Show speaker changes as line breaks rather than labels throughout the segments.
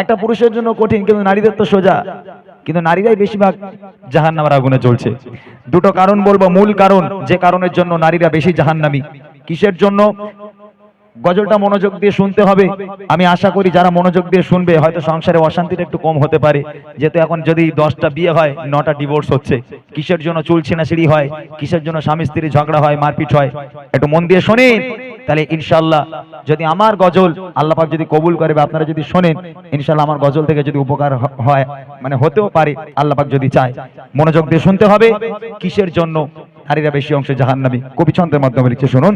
একটা পুরুষের জন্য কঠিন, কিন্তু নারীদের তো সোজা। কিন্তু নারীরাই বেশিরভাগ জাহান নামার আগুনে চলছে দুটো কারণ বলব। মূল কারণ, যে কারণের জন্য নারীরা বেশি জাহান্নামী। কিসের জন্য? গজলটা মনোযোগ দিয়ে শুনতে হবে। আমি আশা করি যারা মনোযোগ দিয়ে শুনবে, হয়তো সংসারে অশান্তিটা একটু কম হতে পারে। যেহেতু এখন যদি দশটা বিয়ে হয়, নটা ডিভোর্স হচ্ছে। কিসের জন্য চুল ছিঁড়ি হয়? কিসের জন্য স্বামী স্ত্রী ঝগড়া হয়, মারপিট হয়? একটু মন দিয়ে শোনেন। তাহলে ইনশাল্লাহ যদি আমার গজল আল্লাহ পাক যদি কবুল করে বা আপনারা যদি শোনেন ইনশাল্লাহ আমার গজল থেকে যদি উপকার হয় মানে হতেও পারে, আল্লাহ পাক যদি চায়। মনোযোগ দিয়ে শুনতে হবে। কিসের জন্য? নারীরা বেশি অংশে জাহান্নামী। কবি ছন্দের মাধ্যমে লিখছে, শুনুন।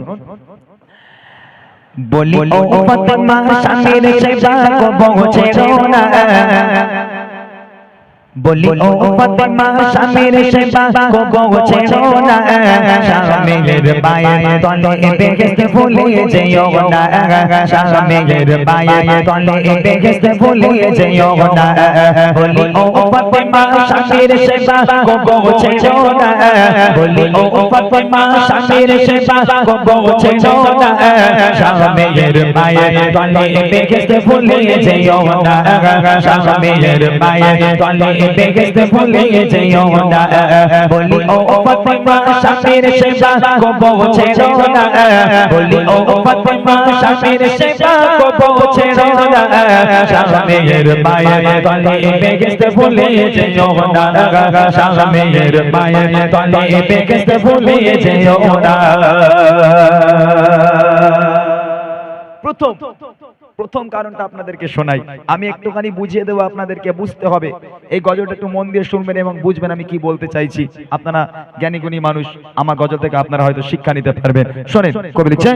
বলি ও ফাতেমা স্বামীর সেবা কো পৌঁছে না বলি ও ফাতেমা স্বামীর সেবা কো পৌঁছে না। স্বামীর পায়ের তলে বেহেশত ভুলে যেও না। স্বামীর পায়ের তলে বেহেশত ভুলে যেও না। বলি ও ফাতেমা স্বামীর সেবা কো পৌঁছে না। বলি ও ফাতেমা স্বামীর সেবা কো পৌঁছে না। স্বামীর পায়ের তলে বেহেশত ভুলে যেও না। স্বামীর পায়ের তলে বেহেশত ভুলে যেও না বলি ও ফাতেমা স্বামীর সেবা কো পৌঁছে না বলি ও ফাতেমা স্বামীর সেবা কো পৌঁছে না স্বামীর পায়ের তলে বেহেশত ভুলে যেও না স্বামীর পায়ের তলে বেহেশত ভুলে যেও না
প্রথম প্রথম কারণটা আপনাদেরকে শোনাই। আমি একটুখানি বুঝিয়ে দেবো আপনাদেরকে, বুঝতে হবে। এই গজলটা একটু মন দিয়ে শুনবেন এবং বুঝবেন আমি কি বলতে চাইছি। আপনারা জ্ঞানী গুণী মানুষ, আমার গজল থেকে আপনারা হয়তো শিক্ষা নিতে পারবেন। শোনেন কবি লিখছে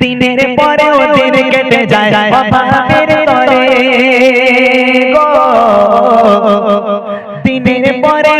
দিনের পরেও দিন কেটে যায় অভাবের তরে গো। দিনের পরেও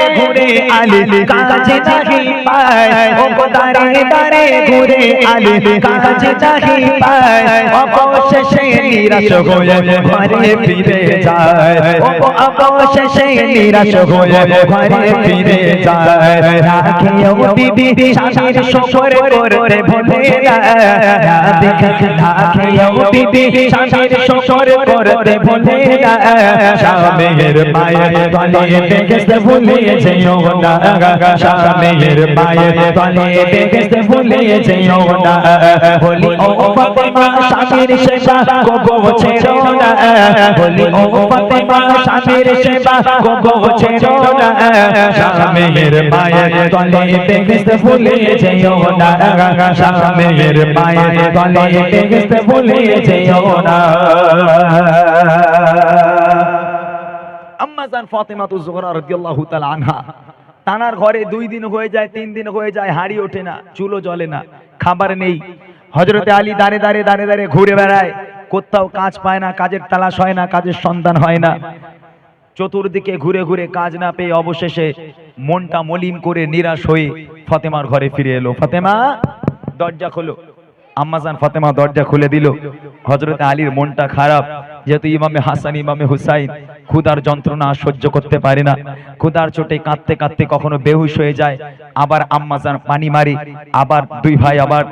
আলি কাজে নাহি পায়। ও দাঁড়ে দাঁড়ে ঘুরে আলি কাজে নাহি পায়। অবশেষে নিরাশ হয়ে ঘরে ফিরে যায়। ও অবশেষে নিরাশ হয়ে ঘরে ফিরে যায়। রাখিও বিবি স্বামীর শকর করতে ভুলে রাখিও বিবি স্বামীর শকর করতে ভুলে স্বামীর মায়ের তলে দেখে ভুলে যেও। না স্বামীর মায়ের তলে দেখে ভুলে যেও না বলি ও ফাতেমা স্বামীর সেবা গো ছেড়ো না বলি ও ফাতেমা স্বামীর সেবা গো ছেড়ো না স্বামীর মায়ের তলে দেখে ভুলে যেও না স্বামীর মায়ের তলে দেখে ভুলে যেও না
আম্মাজান ফাতেমাতু জোহরা রাদিয়াল্লাহু তাআলা আনহা। তানার ঘরে দুই দিন হয়ে যায়, তিন দিন হয়ে যায়, হাড়ি ওঠে না চুলো জ্বলে না, খাবার নেই। হজরতে আলী দাঁড়ে দাঁড়ে দাঁড়ে দাঁড়ে ঘুরে বেড়ায়। কোথাও কাজ পায় না, কাজের তালাশ হয় না, কাজের সন্ধান হয় না। চতুর্দিকে ঘুরে ঘুরে কাজ না পেয়ে অবশেষে মনটা মলিন করে নিরাশ হয়ে ফতেমার ঘরে ফিরে এলো। ফতেমা, দরজা খোলো। আম্মাজান ফাতেমা দরজা খুলে দিল। হজরতে আলীর মনটা খারাপ, যেহেতু ইমামে হাসান, ইমামে হুসাইন ক্ষুধার যন্ত্রণা সহ্য করতে পারে না। ক্ষুধার চোটে কাঁদতে কাঁদতে কখনো বেহুশ হয়ে যায়। আবার আম্মাজান পানি মারি, আবার দুই ভাই আবার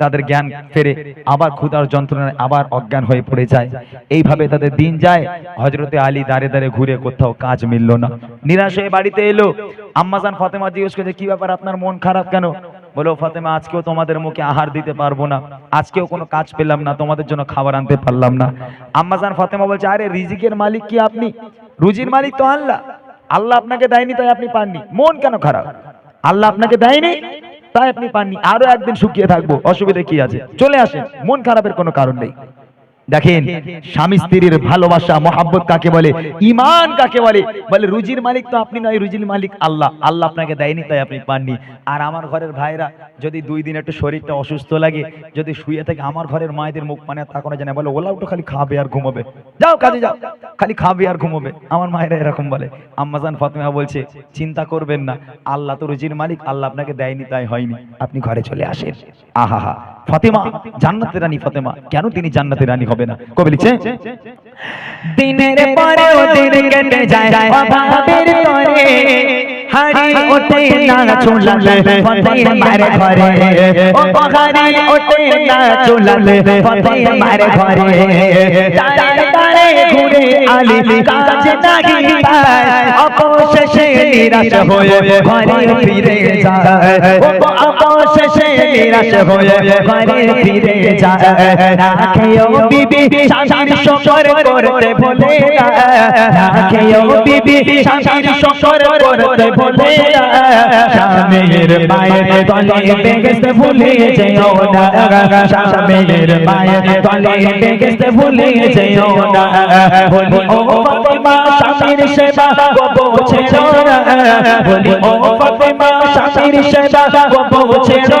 তাদের জ্ঞান ফেরে, আবার ক্ষুধার যন্ত্রণায় আবার অজ্ঞান হয়ে পড়ে যায়। এইভাবে তাদের দিন যায়। হজরতে আলী দাঁড়ে দাঁড়ে ঘুরে কোথাও কাজ মিলল না। নিরাশ হয়ে বাড়িতে এলো। আম্মাজান ফাতেমা জিজ্ঞেস করছে, কি ব্যাপার? আপনার মন খারাপ কেন? বলো, ফাতেমা, আজকেও তোমাদের মুখে আহার দিতে পারব না। আজকেও কোনো কাজ পেলাম না, তোমাদের জন্য খাবার আনতে পারলাম না। আম্মাজান ফাতেমা বলছে, আরে, রিজিকের মালিক কি আপনি? রুজির মালিক তো আল্লাহ। আল্লাহ আপনাকে দেয়নি, তাই আপনি পাননি। মন কেন খারাপ? আল্লাহ আপনাকে দেয়নি, তাই আপনি পাননি। আরও একদিন শুকিয়ে থাকব, অসুবিধা কি আছে? চলে আসেন, মন খারাপের কোনো কারণ নেই। দেখেন, স্বামী স্ত্রীর ভালোবাসা, মহাব্বত কাকে বলে? ইমান কাকে বলে? বলে, রুজির মালিক তো আপনি নয়, রুজির মালিক আল্লাহ। আল্লাহ আপনাকে দেয়নি, তাই আপনি পাননি। আর আমার ঘরের ভাইরা যদি দুই দিন একটু শরীরটা অসুস্থ লাগে, যদি শুয়ে থাকে, আমার ঘরের মায়েদের মুখ মানে তাকানো জানে বলে, ওলা উঠো, খালি খাবে আর ঘুমাবে। যাও, কাজে যাও, খালি খাবে আর ঘুমোবে। আমার মায়েরা এরকম বলে। আম্মাজান ফাতেমা বলছে, চিন্তা করবেন না, আল্লাহ তো রুজির মালিক, আল্লাহ আপনাকে দেয়নি, তাই হয়নি। আপনি ঘরে চলে আসেন। আহা হা ফাতেমা, জান্নাতের রানী ফাতেমা। কেন তিনি জান্নাতের রানী হবে না? কবি লিখছে,
দিনের পরে ও দিন কেটে যায়, অভাবের তরে হাড়ি ওঠে না, চুলালে ফতে মারে ঘরে। ও হাড়ি ওঠে না, চুলালে ফতে মারে ঘরে। তারে তারে ঘুরে আলি কাজ নাহি পায়, অবশেষে নিরাশ হয়ে ঘরে ফিরে যায়। ও অবশেষে নিরাশ হয়ে ঘরে ফিরে যায়। রাখেও বিবি স্বামীর শকর করতে ভুলে না। রাখেও বিবি স্বামীর শকর করতে না। স্বামীর মায়ের তলে বেগেতে ভুলে যেও না। স্বামীর মায়ের তলে বেগেতে ভুলে যেও না। বলি, ও ফাতেমা, স্বামীর সেবা ছেড়ো না। বলি, ও ফাতেমা, স্বামীর সেবা গো ছেড়ো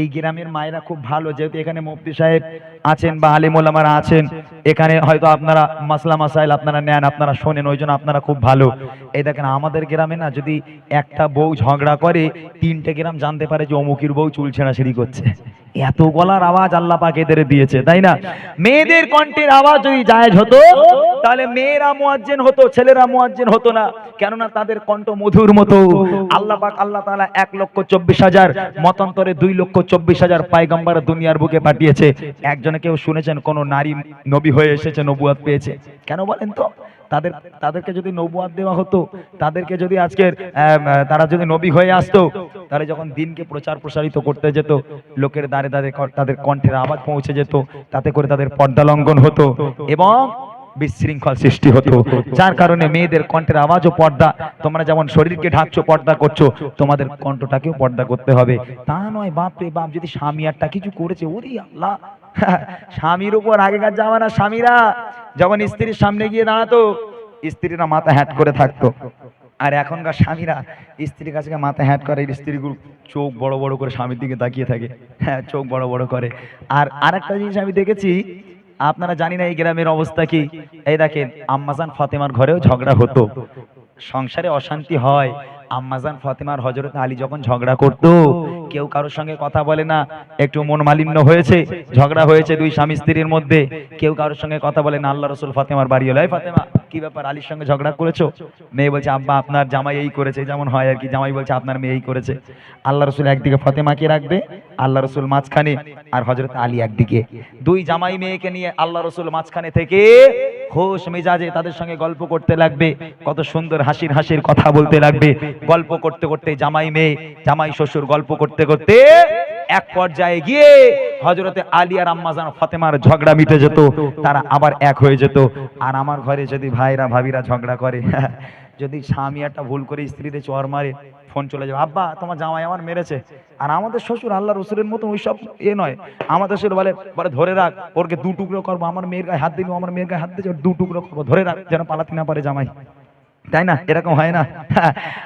এই গ্রামের মায়েরা খুব ভালো, যেহেতু এখানে মুফতি সাহেব আছেন বা আলিমুল্লামারা আছেন, এখানে হয়তো আপনারা মাসলা মাসাইল আপনারা নেন, আপনারা শোনেন, ওই জন্য আপনারা খুব ভালো। এই দেখেন, আমাদের গ্রামে না যদি একটা বউ ঝগড়া করে, তিনটে গ্রাম জানতে পারে যে অমুকির বউ চুল ছেঁড়াছিড়ি করছে। এত গলার আওয়াজ আল্লাহ পাক এদের দিয়েছে তাই না? মেয়েদের কণ্ঠের আওয়াজ যদি জায়েজ হতো তাহলে মেয়েরা মুয়াজ্জিন হতো ছেলেরা মুয়াজ্জিন হতো না। কেননা তাদের কণ্ঠ মধুর মতো। আল্লাহ পাক আল্লাহ তাআলা এক লক্ষ চব্বিশ হাজার মতান্তরে দুই লক্ষ চব্বিশ হাজার পায়গাম্বার দুনিয়ার বুকে পাঠিয়েছে। একজনে কেউ শুনেছেন কোন নারী নবী হয়ে এসেছে নবুয়াত পেয়েছে। কেন বলেন তো? তাদের তাদেরকে যদি নবুয়াত দেওয়া হতো, তাদেরকে যদি আজকের তারা যদি নবী হয়ে আসতো, তাহলে যখন দিনকে প্রচার প্রসারিত করতে যেত, লোকের দ্বারে দ্বারে তাদের কণ্ঠের আওয়াজ পৌঁছে যেত, তাতে করে তাদের পর্দা লঙ্ঘন হতো এবং বিশৃঙ্খল সৃষ্টি হতো। যার কারণে মেয়েদের কণ্ঠের আওয়াজও পর্দা, তোমরা যেমন শরীরকে ঢাকছো, পর্দা করছ, তোমাদের কণ্ঠটাকেও পর্দা করতে হবে। তা নয়, বাপ রে বাপ, যদি স্বামী আরটা কিছু করেছে, ওরে আল্লাহ স্বামীর উপর আগেকার জামানা স্বামীরা যখন স্ত্রীর সামনে গিয়ে দাঁড়াতো, স্ত্রীরা মাথা হ্যাট করে থাকতো। আর এখনকার স্বামীরা স্ত্রীর কাছে মাথা হ্যাট করে, স্ত্রীগুলো চোখ বড় বড় করে স্বামীর দিকে তাকিয়ে থাকে। হ্যাঁ চোখ বড় বড় করে। আর আরেকটা জিনিস আমি দেখেছি, আপনারা জানি না এই গ্রামের অবস্থা কি? এই দেখেন, আম্মাজান ফাতেমার ঘরেও ঝগড়া হতো। সংসারে অশান্তি হয়। আম্মাজান ফাতেমার হজরত আলী যখন ঝগড়া করতো কেউ কারোর সঙ্গে কথা বলে না, একটু মন মালিন্য হয়েছে, ঝগড়া হয়েছে দুই স্বামী স্ত্রীর মধ্যে, কেউ কারোর সঙ্গে কথা বলে না, আল্লাহ রসুল ফাতেমার বাড়ি হলো ফাতেমা, কি ব্যাপার আলীর সঙ্গে ঝগড়া করেছ? মেয়ে বলছে, আব্বা, আপনার জামাই এই করেছে যেমন হয় আর কি জামাই বলছে, আপনার মেয়ে এই করেছে। আল্লাহ রসুল একদিকে ফাতেমাকে রাখবে, আল্লাহ রসুল মাঝখানে, আর হজরত আলী একদিকে। দুই জামাই মেয়েকে নিয়ে আল্লাহ রসুল মাঝখানে থেকে হোশ মেজাজে তাদের সঙ্গে গল্প করতে লাগবে, কত সুন্দর হাসির হাসির কথা বলতে লাগবে, গল্প করতে করতে জামাই মেয়ে, জামাই শ্বশুর গল্প করতে করতে করতে এক পর্যায়ে গিয়ে হজরতে আলী আর আম্মাজান ফাতেমার ঝগড়া মিটে যেত, তারা আবার এক হয়ে যেত। আর আমার ঘরে যদি ভাইরা, ভাবিরা ঝগড়া করে, যদি স্বামী একটা ভুল করে স্ত্রীতে চর মারে, ফোন চলে যাবে, আব্বা, তোমার জামাই আমার মেরেছে। আর আমাদের শ্বশুর আল্লাহ রসুলের মতো ওইসব এ নয়। আমাদের শ্বশুর বলে বলে, ধরে রাখ, ওরকে দু টুকরো করব, আমার মেয়ের গায়ে হাত দিবি, আমার মেয়ের গায়ে হাত ওর দু টুকরো করব, ধরে রাখ, যেন পালাতে না পারে জামাই। তাই না? এরকম হয় না?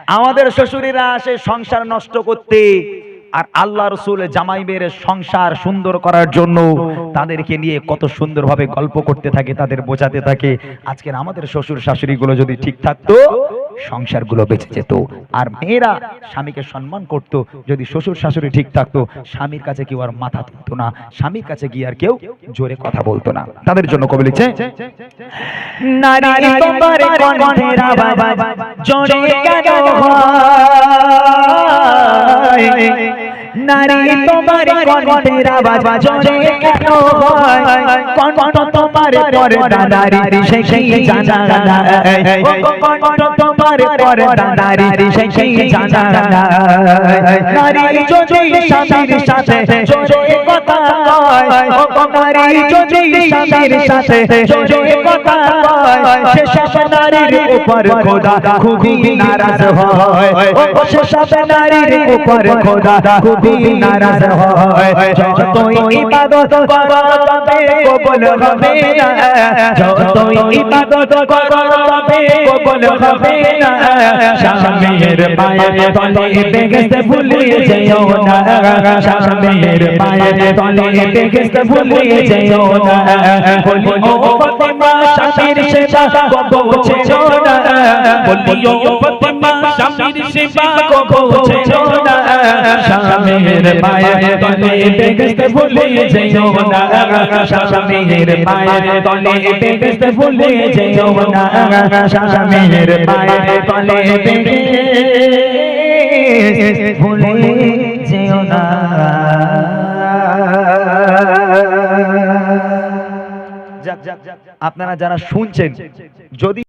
আমাদের শ্বশুরেরা আসে সংসার নষ্ট করতে আর আল্লাহ রসুল জামাই মেয়ের সংসার সুন্দর করার জন্য তাদেরকে নিয়ে কত সুন্দরভাবে গল্প করতে থাকে, তাদের বোঝাতে থাকে। আজকের আমাদের শ্বশুর শাশুড়িগুলো যদি ঠিক থাকতো সংসারগুলো বেঁচে যেত। আর মেয়েরা স্বামীকে সম্মান করত। যদি শ্বশুর শাশুড়ি ঠিক থাকতো, স্বামীর কাছে কেউ আর মাথা তুলতো না। স্বামীর কাছে গিয়ে আর কেউ জোরে কথা বলতো না। তাদের জন্য কবি লিখছে,
নারী তোমার কণ্ঠের আওয়াজ জোরে কেন হয়? নারী তোমার তোমার পর্দা নারী সেই সেই জানা যায় ও তোমার পর্দা নারী নারী উপর খোদা খুবই নারাজ হয়। নারীর উপর খোদা খুবই নারাজ হয়। যতই ইবাদত করো তবে কবুল হবে না স্বামীর পায়ের তলে বেগেতে ভুলে যেও না স্বামীর পায়ের তলে বেগেতে ভুলে যেও না বলি ও ফাতেমা স্বামীর সেবা কবো না বলি ও ফাতেমা স্বামীর সেবা কবো না স্বামীর পায়ের তলে বেগেতে ভুলে যেও না তলে বেগেতে ভুলে যেও না তলে বেগে ভুলে যেও না
আপনারা যারা শুনছেন যদি